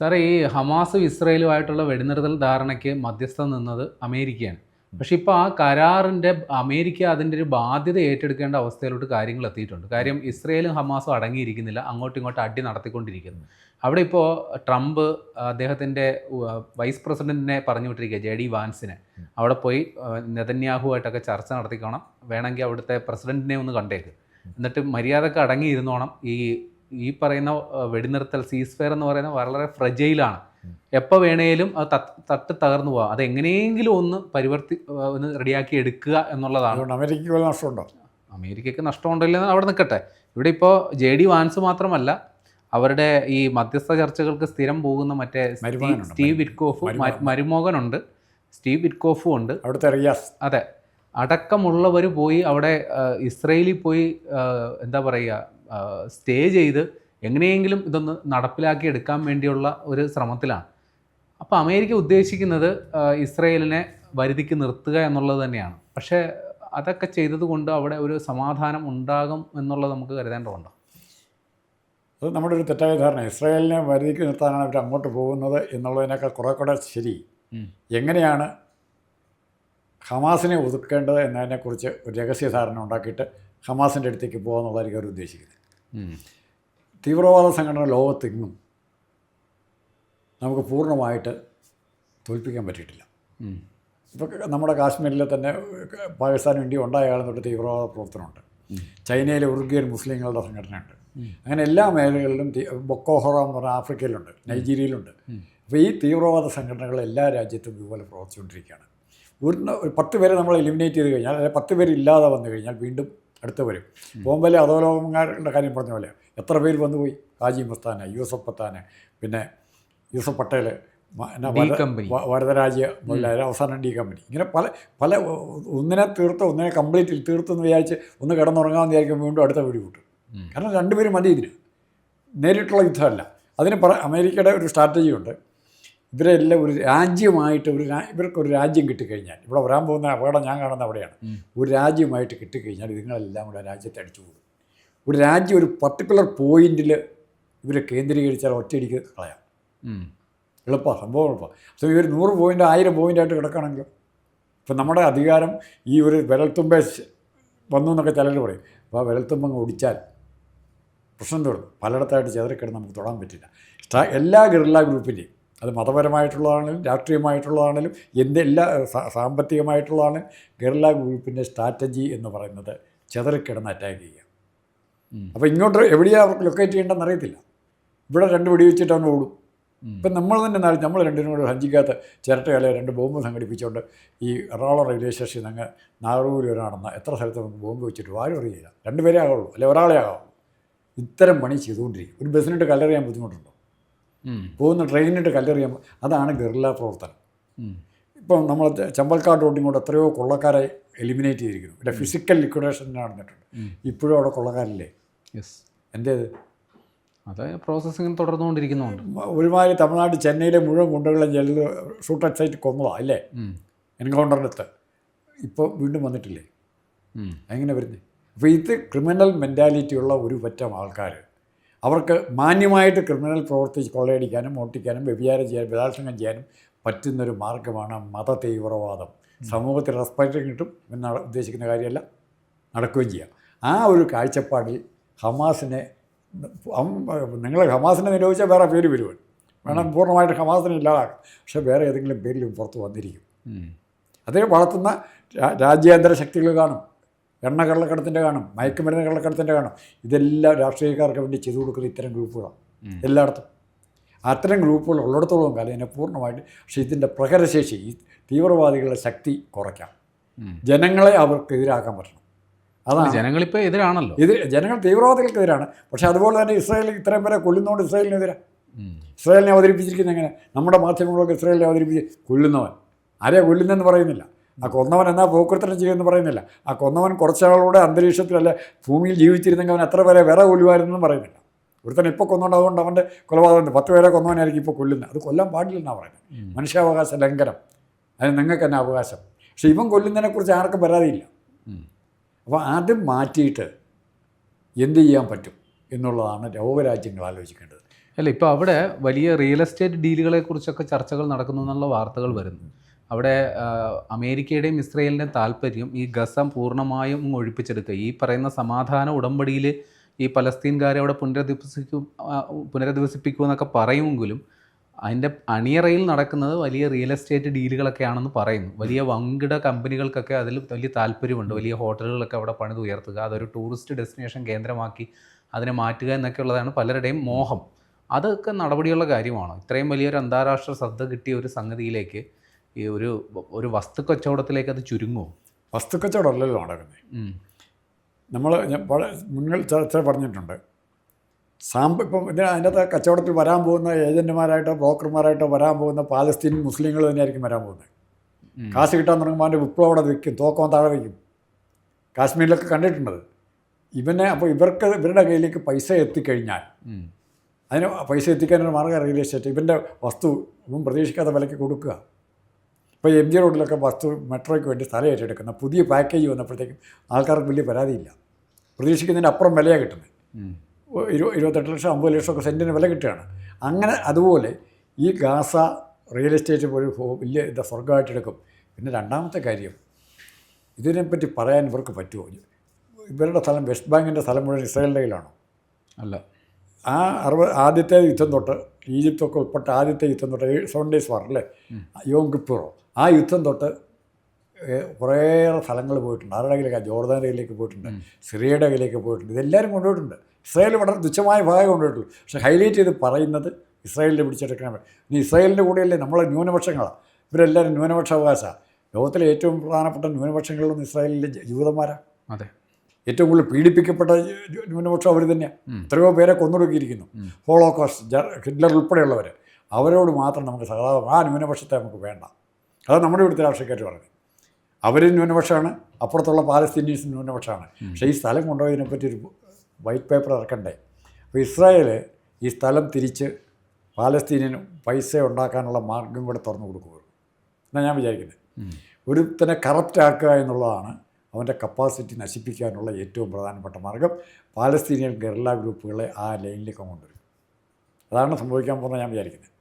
സാറേ ഈ ഹമാസും ഇസ്രയേലുമായിട്ടുള്ള വെടിനിർത്തൽ ധാരണയ്ക്ക് മധ്യസ്ഥം നിന്നത് അമേരിക്കയാണ്. പക്ഷെ ഇപ്പോൾ ആ കരാറിന്റെ അമേരിക്ക അതിന്റെ ഒരു ബാധ്യത ഏറ്റെടുക്കേണ്ട അവസ്ഥയിലോട്ട് കാര്യങ്ങൾ എത്തിയിട്ടുണ്ട്. കാര്യം ഇസ്രയേലും ഹമാസും അടങ്ങിയിരിക്കുന്നില്ല. അങ്ങോട്ടും ഇങ്ങോട്ടും അടി നടത്തിക്കൊണ്ടിരിക്കുന്നു. അവിടെ ഇപ്പോൾ ട്രംപ് അദ്ദേഹത്തിന്റെ വൈസ് പ്രസിഡന്റിനെ പറഞ്ഞു വിട്ടിരിക്കുക ജെ ഡി വാൻസിനെ. അവിടെ പോയി നെതന്യാഹുവായിട്ടൊക്കെ ചർച്ച നടത്തിക്കണം. വേണമെങ്കിൽ അവിടുത്തെ പ്രസിഡന്റിനെ ഒന്ന് കണ്ടേക്ക്. എന്നിട്ട് മര്യാദയ്ക്ക് അടങ്ങിയിരുന്നോണം ഈ ഈ പറയുന്ന വെടിനിർത്തൽ വെടിനിർത്തൽ സീസ്ഫെയർ എന്ന് പറയുന്നത് വളരെ ഫ്രജൈലാണ് എപ്പോൾ വേണേലും അത് തട്ട് തട്ട് തകർന്നു പോകാം അത് എങ്ങനെയെങ്കിലും ഒന്ന് പരിവർത്തി ഒന്ന് റെഡിയാക്കി എടുക്കുക എന്നുള്ളതാണ്. അമേരിക്കയ്ക്ക് വല്ല നഷ്ടമുണ്ടോ? അമേരിക്കയ്ക്ക് നഷ്ടമുണ്ടല്ലെന്ന് അവിടെ നിൽക്കട്ടെ ഇവിടെ ഇപ്പോൾ ജെ ഡി വാൻസ് മാത്രമല്ല അവരുടെ ഈ മധ്യസ്ഥ ചർച്ചകൾക്ക് സ്ഥിരം പോകുന്ന മറ്റേ സ്റ്റീവ്-. വിറ്റ്കോഫ് മരുമോകനുണ്ട്. മരുമോഹനുണ്ട് സ്റ്റീവ് വിറ്റ്കോഫും ഉണ്ട്. അവിടുത്തെ റിയാസ്. അതെ. അടക്കമുള്ളവർ പോയി അവിടെ ഇസ്രയേലിൽ പോയി എന്താ പറയുക സ്റ്റേ ചെയ്ത് എങ്ങനെയെങ്കിലും ഇതൊന്ന് നടപ്പിലാക്കി എടുക്കാൻ വേണ്ടിയുള്ള ഒരു ശ്രമത്തിലാണ്. അപ്പോൾ അമേരിക്ക ഉദ്ദേശിക്കുന്നത് ഇസ്രയേലിനെ വരുതിക്ക് നിർത്തുക എന്നുള്ളത് തന്നെയാണ്. പക്ഷേ അതൊക്കെ ചെയ്തതുകൊണ്ട് അവിടെ ഒരു സമാധാനം ഉണ്ടാകും എന്നുള്ളത് നമുക്ക് കരുതേണ്ടതുണ്ടോ? അത് നമ്മുടെ ഒരു തെറ്റായ ധാരണ. ഇസ്രായേലിനെ വരുതിക്ക് നിർത്താനാണ് അവർ അങ്ങോട്ട് പോകുന്നത് എന്നുള്ളതിനേക്കാൾ കുറെ കൂടെ ശരി. എങ്ങനെയാണ് ഹമാസിനെ ഒതുക്കേണ്ടത് എന്നതിനെക്കുറിച്ച് ഒരു രഹസ്യ ധാരണ ഉണ്ടാക്കിയിട്ട് ഹമാസിന്റെ അടുത്തേക്ക് പോകാമെന്നുള്ളതായിരിക്കും അവർ ഉദ്ദേശിക്കുന്നത്. തീവ്രവാദ സംഘടന ലോകത്തെങ്ങും നമുക്ക് പൂർണമായിട്ട് തോൽപ്പിക്കാൻ പറ്റിയിട്ടില്ല. ഇപ്പോൾ നമ്മുടെ കാശ്മീരിൽ തന്നെ പാകിസ്ഥാനും ഇന്ത്യ ഉണ്ടായ കാലം തൊട്ട് തീവ്രവാദ പ്രവർത്തനമുണ്ട്. ചൈനയിലെ ഉറുഗ്യൻ മുസ്ലിങ്ങളുടെ സംഘടനയുണ്ട്. അങ്ങനെ എല്ലാ മേഖലകളിലും ബൊക്കോഹറ ബൊക്കോ എന്ന് പറഞ്ഞാൽ ആഫ്രിക്കയിലുണ്ട് നൈജീരിയയിലുണ്ട്. അപ്പോൾ ഈ തീവ്രവാദ സംഘടനകൾ എല്ലാ രാജ്യത്തും ഇതുപോലെ പ്രവർത്തിച്ചുകൊണ്ടിരിക്കുകയാണ്. ഒരു പത്ത് പേരെ നമ്മൾ എലിമിനേറ്റ് ചെയ്ത് കഴിഞ്ഞാൽ അല്ലെങ്കിൽ പത്ത് പേര് ഇല്ലാതെ വന്നു കഴിഞ്ഞാൽ വീണ്ടും അടുത്ത് വരും. ബോംബെയിലെ അധോലോകങ്ങളുടെ കാര്യം പറഞ്ഞ പോലെ എത്ര പേര് വന്നുപോയി കാജി മസ്താന യൂസഫ് പത്താന് പിന്നെ യൂസഫ് പട്ടേൽ വരദരാജ്യ മുതലായ അവസാനം ഡി കമ്പനി. ഇങ്ങനെ പല പല ഒന്നിനെ തീർത്ത് ഒന്നിനെ കംപ്ലീറ്റ് തീർത്തെന്ന് വിചാരിച്ച് ഒന്ന് കിടന്നുറങ്ങാമെന്ന് വിചാരിക്കുമ്പോൾ വീണ്ടും അടുത്ത വീട് കൂട്ടും. കാരണം രണ്ടുപേരും മതി ഇതിന്. നേരിട്ടുള്ള യുദ്ധമല്ല. അതിന് പറ അമേരിക്കയുടെ ഒരു സ്ട്രാറ്റജി ഉണ്ട്. ഇവരെല്ലാം ഒരു രാജ്യമായിട്ട് ഒരു രാ- ഇവർക്ക് ഒരു രാജ്യം കിട്ടിക്കഴിഞ്ഞാൽ ഇവിടെ വരാൻ പോകുന്ന അപകടം ഞാൻ കാണുന്ന അവിടെയാണ്. ഒരു രാജ്യമായിട്ട് കിട്ടിക്കഴിഞ്ഞാൽ ഇതുങ്ങളെല്ലാം കൂടെ രാജ്യത്തെ അടിച്ചു പോകും ഒരു രാജ്യം ഒരു പർട്ടിക്കുലർ പോയിന്റിൽ ഇവരെ കേന്ദ്രീകരിച്ചാൽ ഒറ്റയടിക്ക് കളയാം. എളുപ്പമാണ് സംഭവം എളുപ്പമാണ് സോ ഇവർ നൂറ് പോയിന്റ് ആയിരം പോയിന്റായിട്ട് കിടക്കണമെങ്കിൽ ഇപ്പം നമ്മുടെ അധികാരം ഈ ഒരു വിരൽത്തുമ്പ വന്നു എന്നൊക്കെ ചിലർ പറയും. അപ്പോൾ ആ വിരൽത്തുമ്പ അങ്ങ് ഒടിച്ചാൽ പ്രശ്നം തുടങ്ങും പലയിടത്തായിട്ട് ചെതറിക്കിടന്ന് നമുക്ക് തൊടാൻ പറ്റില്ല. എല്ലാ ഗറില്ല ഗ്രൂപ്പിന്റെയും അത് മതപരമായിട്ടുള്ളതാണെങ്കിലും രാഷ്ട്രീയമായിട്ടുള്ളതാണെങ്കിലും എന്തെല്ലാം സാമ്പത്തികമായിട്ടുള്ളതാണ് കേരള ഗറില്ല ഗ്രൂപ്പിന്റെ സ്ട്രാറ്റജി എന്ന് പറയുന്നത്. ചെതറിക്കിടന്ന് അറ്റാക്ക് ചെയ്യുക. അപ്പോൾ ഇങ്ങോട്ട് എവിടെയാണ് അവർക്ക് ലൊക്കേറ്റ് ചെയ്യേണ്ടതെന്ന് അറിയത്തില്ല. ഇവിടെ രണ്ട് വെടിവെച്ചിട്ടാണ് ഓടും. ഇപ്പം നമ്മൾ തന്നെ നാളെ നമ്മൾ രണ്ടിനും കൂടെ സഞ്ചിക്കാത്ത ചിരട്ടകല രണ്ട് ബോംബ് സംഘടിപ്പിച്ചുകൊണ്ട് ഈ എറണാകുളം റെയിൽവേ സ്റ്റേഷനിൽ അങ്ങ് നാഗൂരിൽ ഒരാണെന്ന് എത്ര സ്ഥലത്ത് നമുക്ക് ബോംബ് വെച്ചിട്ട് ആരും അറിയില്ല. രണ്ടുപേരെ ആകുള്ളൂ. അല്ലെ ഒരാളെ ആകാവുള്ളൂ ഇത്തരം പണി ചെയ്തുകൊണ്ടിരിക്കും ഒരു ബസ്സിനിട്ട് കല്ലെറിയാൻ ബുദ്ധിമുട്ടുണ്ടോ. പോകുന്ന ട്രെയിനിട്ട് കല്ലെറിയാൻ അതാണ് ഗറില്ല പ്രവർത്തനം. ഇപ്പം നമ്മൾ ചമ്പൽക്കാട് റോഡിൽ കൊണ്ട് എത്രയോ കൊള്ളക്കാരെ എലിമിനേറ്റ് ചെയ്തിരിക്കുന്നു. ഇവിടെ ഫിസിക്കൽ ലിക്വിഡേഷൻ നടന്നിട്ടുണ്ട്. ഇപ്പോഴും അവിടെ കൊള്ളക്കാരില്ലേ? യെസ് എന്തേത് അത് പ്രോസസ്സിങ് തുടർന്നുകൊണ്ടിരിക്കുന്നുണ്ട്. ഒരുമാതിരി തമിഴ്നാട് ചെന്നൈയിലെ മുഴുവൻ ഗുണ്ടകളെ ജയിലിൽ ഷൂട്ട് അറ്റ് സൈറ്റ് കൊന്നതാ അല്ലേ? എൻകൗണ്ടറിനടുത്ത്. ഇപ്പോൾ വീണ്ടും വന്നിട്ടില്ലേ. എങ്ങനെ വരുന്നത് അപ്പോൾ ഇത് ക്രിമിനൽ മെന്റാലിറ്റിയുള്ള ഒരു പറ്റം ആൾക്കാർ അവർക്ക് മാന്യമായിട്ട് ക്രിമിനൽ പ്രവർത്തിച്ച് കൊള്ളയടിക്കാനും മോട്ടിക്കാനും വ്യഭിചാരം ചെയ്യാനും ബലാത്സംഗം ചെയ്യാനും പറ്റുന്നൊരു മാർഗമാണ് മത തീവ്രവാദം സമൂഹത്തിൽ റെസ്പെക്റ്റ് കിട്ടും എന്ന് ഉദ്ദേശിക്കുന്ന കാര്യമല്ല നടക്കുകയും ചെയ്യാം. ആ ഒരു കാഴ്ചപ്പാടിൽ ഹമാസിനെ നിങ്ങൾ ഹമാസിനെ നിരോധിച്ചാൽ വേറെ പേര് വരുവാൻ വേണം പൂർണമായിട്ട് ഹമാസിനെ ഇല്ലാതാക്കാം പക്ഷേ വേറെ ഏതെങ്കിലും പേരിലും പുറത്ത് വന്നിരിക്കും. അതേ വളർത്തുന്ന രാജ്യാന്തര ശക്തികൾ കാണും. എണ്ണ കള്ളക്കടത്തിന്റെ കാണും മയക്കുമരുന്ന് കള്ളക്കടത്തിന്റെ കാണും. ഇതെല്ലാം രാഷ്ട്രീയക്കാർക്ക് വേണ്ടി ചെയ്തു കൊടുക്കുന്ന ഇത്തരം ഗ്രൂപ്പുകളാണ്. എല്ലായിടത്തും. അത്തരം ഗ്രൂപ്പുകൾ ഉള്ളിടത്തോളം കാലം ഇതിനെ പൂർണമായിട്ട് പക്ഷേ ഇതിന്റെ പ്രഹരശേഷി ഈ തീവ്രവാദികളുടെ ശക്തി കുറയ്ക്കാം. ജനങ്ങളെ അവർക്ക് എതിരാക്കാൻ പറ്റണം. അതാണ്. ജനങ്ങളിപ്പോൾ എതിരാണല്ലോ. ഇത് ജനങ്ങൾ തീവ്രവാദികൾക്കെതിരാണ്. പക്ഷേ അതുപോലെ തന്നെ ഇസ്രായേൽ ഇത്രയും പേരെ കൊല്ലുന്നതുകൊണ്ട് ഇസ്രായേലിനെതിരാ. ഇസ്രായേലിനെ അവതരിപ്പിച്ചിരിക്കുന്നത് എങ്ങനെ? നമ്മുടെ മാധ്യമങ്ങളൊക്കെ ഇസ്രായേലിനെ അവതരിപ്പിച്ച് കൊല്ലുന്നവൻ. ആരെയാ കൊല്ലുന്നതെന്ന് പറയുന്നില്ല. ആ കൊന്നവൻ എന്നാ പോക്കൃത്തനം ചെയ്യുമെന്ന് പറയുന്നില്ല. ആ കൊന്നവൻ കുറച്ചാളുടെ അന്തരീക്ഷത്തിലല്ല ഭൂമിയിൽ ജീവിച്ചിരുന്നെങ്കിൽ അവൻ എത്ര പേരെ വേറെ കൊല്ലുമായിരുന്നെന്നും പറയുന്നില്ല. ഒരുത്തൻ ഇപ്പോൾ കൊന്നുകൊണ്ട് അതുകൊണ്ട് അവന്റെ കൊലപാതകം പത്ത് പേരെ കൊന്നവനായിരിക്കും ഇപ്പോൾ കൊല്ലുന്നത്. അത് കൊല്ലാൻ പാടില്ലെന്നാണ് പറയുന്നത്. മനുഷ്യാവകാശ ലംഘനം. അതിന് നിങ്ങൾക്ക് തന്നെ അവകാശം? പക്ഷേ ഇവൻ കൊല്ലുന്നതിനെക്കുറിച്ച് ആർക്കും പരാതിയില്ല. അപ്പോൾ അത് മാറ്റിയിട്ട് എന്ത് ചെയ്യാൻ പറ്റും എന്നുള്ളതാണ് ലോകരാജ്യങ്ങൾ ആലോചിക്കേണ്ടത്. അല്ല ഇപ്പോൾ അവിടെ വലിയ റിയൽ എസ്റ്റേറ്റ് ഡീലുകളെക്കുറിച്ചൊക്കെ ചർച്ചകൾ നടക്കുന്നു എന്നുള്ള വാർത്തകൾ വരുന്നു. അവിടെ അമേരിക്കയുടെയും ഇസ്രയേലിന്റെയും താല്പര്യം ഈ ഗസം പൂർണമായും ഒഴിപ്പിച്ചെടുക്കുക ഈ പറയുന്ന സമാധാന ഉടമ്പടിയിൽ ഈ പലസ്തീൻകാരെ അവിടെ പുനരധിവസിക്കും പുനരധിവസിപ്പിക്കും പുനരധിവസിപ്പിക്കുമെന്നൊക്കെ പറയുമെങ്കിലും അതിന്റെ അണിയറയിൽ നടക്കുന്നത് വലിയ റിയൽ എസ്റ്റേറ്റ് ഡീലുകളൊക്കെ ആണെന്ന് പറയുന്നു. വലിയ വൻകിട കമ്പനികൾക്കൊക്കെ അതിൽ വലിയ താല്പര്യമുണ്ട്. വലിയ ഹോട്ടലുകളൊക്കെ അവിടെ പണിത് ഉയർത്തുക അതൊരു ടൂറിസ്റ്റ് ഡെസ്റ്റിനേഷൻ കേന്ദ്രമാക്കി അതിനെ മാറ്റുക എന്നൊക്കെ ഉള്ളതാണ് പലരുടെയും മോഹം. അതൊക്കെ നടപടിയുള്ള കാര്യമാണ്? ഇത്രയും വലിയൊരു അന്താരാഷ്ട്ര ശ്രദ്ധ കിട്ടിയ ഒരു സംഗതിയിലേക്ക് ഈ ഒരു ഒരു വസ്തു കച്ചവടത്തിലേക്ക് അത് ചുരുങ്ങുമോ വസ്തു കച്ചവടമല്ലല്ലോ നടക്കുന്നത്. നമ്മൾ മുന്നിൽ ചർച്ച പറഞ്ഞിട്ടുണ്ട്. സാമ്പ ഇപ്പം ഇതിന് അതിന്റെ അകത്ത് കച്ചവടത്തിൽ വരാൻ പോകുന്ന ഏജന്റുമാരായിട്ടോ ബ്രോക്കർമാരായിട്ടോ വരാൻ പോകുന്ന പാലസ്തീൻ മുസ്ലിങ്ങൾ തന്നെയായിരിക്കും വരാൻ പോകുന്നത്. കാശ് കിട്ടാൻ തുടങ്ങുമ്പോൾ അവന്റെ വിപ്ലവം അവിടെ വയ്ക്കും തോക്കവൻ താഴെ വയ്ക്കും കാശ്മീരിലൊക്കെ കണ്ടിട്ടുണ്ടത്. ഇവനെ അപ്പോൾ ഇവർക്ക് ഇവരുടെ കയ്യിലേക്ക് പൈസ എത്തിക്കഴിഞ്ഞാൽ. അതിന് പൈസ എത്തിക്കാനൊരു മാർഗം റിയൽ എസ്റ്റേറ്റ് ഇവന്റെ വസ്തു ഒന്നും പ്രതീക്ഷിക്കാത്ത വിലയ്ക്ക് കൊടുക്കുക. ഇപ്പോൾ എം ജി റോഡിലൊക്കെ വസ്തു മെട്രോയ്ക്ക് വേണ്ടി സ്ഥലം ഏറ്റെടുക്കുന്ന പുതിയ പാക്കേജ് വന്നപ്പോഴത്തേക്കും ആൾക്കാർക്ക് വലിയ പരാതിയില്ല. പ്രതീക്ഷിക്കുന്നതിന് അപ്പുറം വിലയാണ് കിട്ടുന്നത്. ഇരു ഇരുപത്തെട്ട് ലക്ഷം അമ്പത് ലക്ഷമൊക്കെ സെന്റിന് വില കിട്ടുകയാണ്. അങ്ങനെ അതുപോലെ ഈ ഗാസ റിയൽ എസ്റ്റേറ്റ് പോലും വലിയ ഇത് സ്വർഗമായിട്ട് എടുക്കും. പിന്നെ രണ്ടാമത്തെ കാര്യം ഇതിനെപ്പറ്റി പറയാൻ ഇവർക്ക് പറ്റുമോ? ഇവരുടെ സ്ഥലം വെസ്റ്റ് ബാങ്കിന്റെ സ്ഥലം മുഴുവൻ ഇസ്രായേലിന്റെ കയ്യിലാണോ? അല്ല. ആ അറുപത് ആദ്യത്തെ യുദ്ധം തൊട്ട് ഈജിപ്തൊക്കെ ഉൾപ്പെട്ട ആദ്യത്തെ യുദ്ധം തൊട്ട് സെവൻ ഡേയ്സ് വാർ അല്ലേ? യോം കിപ്പൂറോ? ആ യുദ്ധം തൊട്ട് കുറേയേറെ സ്ഥലങ്ങൾ പോയിട്ടുണ്ട്. ആരുടെ കയ്യിലേക്ക്? ജോർദാന്റെ കയ്യിലേക്ക് പോയിട്ടുണ്ട് സിറിയയുടെ കയ്യിലേക്ക് പോയിട്ടുണ്ട്. ഇതെല്ലാവരും കൊണ്ടുപോയിട്ടുണ്ട്. ഇസ്രായേൽ വളരെ തുച്ഛമായ ഭാഗം കൊണ്ടുപോയിട്ടുള്ളൂ. പക്ഷേ ഹൈലൈറ്റ് ചെയ്ത് പറയുന്നത് ഇസ്രായേലിനെ പിടിച്ചെടുക്കണം ഇനി ഇസ്രായേലിന്റെ കൂടെയല്ലേ നമ്മളെ ന്യൂനപക്ഷങ്ങളാണ് ഇവരെല്ലാവരും ന്യൂനപക്ഷ അവകാശമാണ് ലോകത്തിലെ ഏറ്റവും പ്രധാനപ്പെട്ട ന്യൂനപക്ഷങ്ങളിലൊന്നും ഇസ്രായേലിലെ ജൂതന്മാരാണ് അതെ. ഏറ്റവും കൂടുതൽ പീഡിപ്പിക്കപ്പെട്ട ന്യൂനപക്ഷം അവർ തന്നെയാണ് എത്രയോ പേരെ കൊന്നൊടുക്കിയിരിക്കുന്നു. ഹോളോകോസ്റ്റ് ഹിറ്റ്ലർ ഉൾപ്പെടെയുള്ളവർ അവരോട് മാത്രം നമുക്ക് സഹതാപം ആ ന്യൂനപക്ഷത്തെ നമുക്ക് വേണ്ട. അതാണ് നമ്മുടെ ഇവിടുത്തെ രാഷ്ട്രീയക്കാർ പറഞ്ഞത് അവർ ന്യൂനപക്ഷമാണ് അപ്പുറത്തുള്ള പാലസ്തീനീസ് ന്യൂനപക്ഷമാണ്. പക്ഷേ ഈ സ്ഥലം കൊണ്ടുപോയതിനെപ്പറ്റി ഒരു വൈറ്റ് പേപ്പർ ഇറക്കണ്ടേ? അപ്പോൾ ഇസ്രായേൽ ഈ സ്ഥലം തിരിച്ച് പാലസ്തീനിന് പൈസ ഉണ്ടാക്കാനുള്ള മാർഗം കൂടെ തുറന്നു കൊടുക്കുകയുള്ളൂ എന്നാണ് ഞാൻ വിചാരിക്കുന്നത് ഒരുത്തനെ കറപ്റ്റ് ആക്കുക എന്നുള്ളതാണ് അവന്റെ കപ്പാസിറ്റി നശിപ്പിക്കാനുള്ള ഏറ്റവും പ്രധാനപ്പെട്ട മാർഗം പാലസ്തീനിയൻ ഗെറില്ല ഗ്രൂപ്പുകളെ ആ ലൈനിലേക്ക് കൊണ്ടുവരും. അതാണ് സംഭവിക്കാൻ പോകുന്നത് ഞാൻ വിചാരിക്കുന്നത്